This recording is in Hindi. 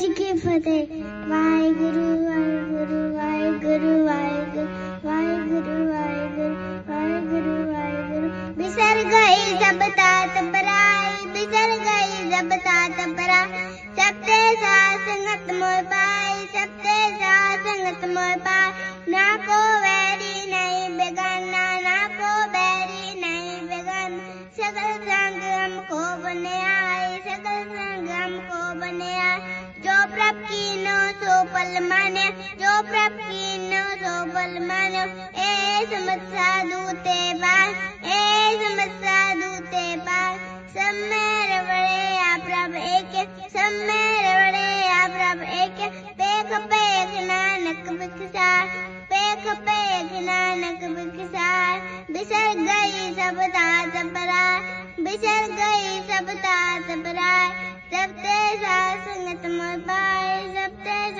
जी की फतेह। वाहे गुरु वाहे गुरु वाहे गुरु वाहे गुरु वाहे गुरु वाहे गुरु वाहे गुरु वाहे गुरु बिसर गई सब तात पराई बिसर गई सब तात परा सब ते साथ संगत मोर पाई सब ते साथ संगत मोर पाई ना को वैरी नहीं बेगाना, ना को वैरी नहीं बेगाना। सकल संग हमको बने आए सकल બલમાને જો પ્રપીનો જો બલમાનો એ સમત સાધુ તે બાળ એ સમત સાધુ તે બાળ સમે રવળે આ પ્રભ એકે સમે રવળે આ પ્રભ એકે પેખ પેખ નાનક વિકસાર પેખ પેખ નાનક વિકસાર બિસર ગઈ સબ તાત પરાર बिसर गई सब तात बराय सब तेजा संगत मोबाइल सब तेजा